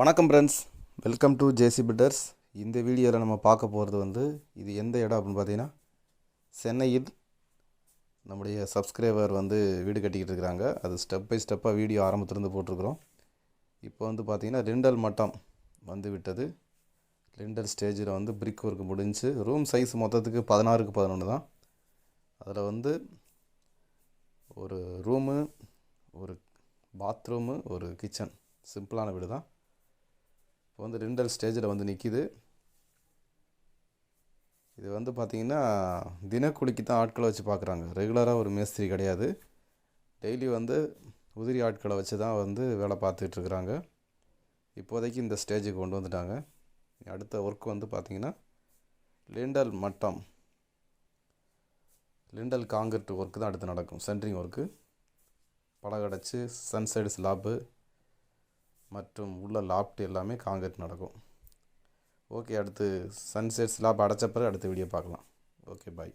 வணக்கம் friends welcome to JC fitters இந்த வீடியோவில் நம்ம பார்க்க போகிறது வந்து இது எந்த இடம் அப்படின்னு பார்த்தீங்கன்னா சென்னையில் நம்முடைய சப்ஸ்கிரைபர் வந்து வீடு கட்டிக்கிட்டு இருக்கிறாங்க. அது ஸ்டெப் பை ஸ்டெப்பாக வீடியோ ஆரம்பத்துலேருந்து போட்டிருக்கிறோம். இப்போ வந்து பார்த்திங்கன்னா ரெண்டல் மட்டம் வந்து விட்டது. ரெண்டல் ஸ்டேஜில் வந்து பிரிக் ஒர்க் முடிஞ்சு ரூம் சைஸ் மொத்தத்துக்கு பதினாறுக்கு பதினொன்று தான். அதில் வந்து ஒரு ரூமு ஒரு பாத்ரூமு ஒரு கிச்சன் சிம்பிளான வீடு தான் இப்போ வந்து ரெண்டல் ஸ்டேஜில் வந்து நிற்கிது இது வந்து பார்த்திங்கன்னா தினக்கூலிக்கு தான் ஆட்களை வச்சு பார்க்குறாங்க ரெகுலராக ஒரு மேஸ்திரி கிடையாது. டெய்லி வந்து உதிரி ஆட்களை வச்சு தான் வந்து வேலை பார்த்துட்ருக்குறாங்க இப்போதைக்கு இந்த ஸ்டேஜுக்கு கொண்டு வந்துட்டாங்க. அடுத்த ஒர்க் வந்து பார்த்திங்கன்னா லிண்டல் மட்டம். லிண்டல் காங்கிரட் ஒர்க்கு தான் அடுத்து நடக்கும். சென்ட்ரிங் ஒர்க்கு பழகடைச்சி சன்சைடு ஸ்லாப்பு மற்றும் உள்ள லாப்ட் எல்லாமே காங்கிரீட் நடக்கும். ஓகே அடுத்து சன்செட் ஸ்லாப் அடைச்ச பிறகு அடுத்த வீடியோ பார்க்கலாம். Okay bye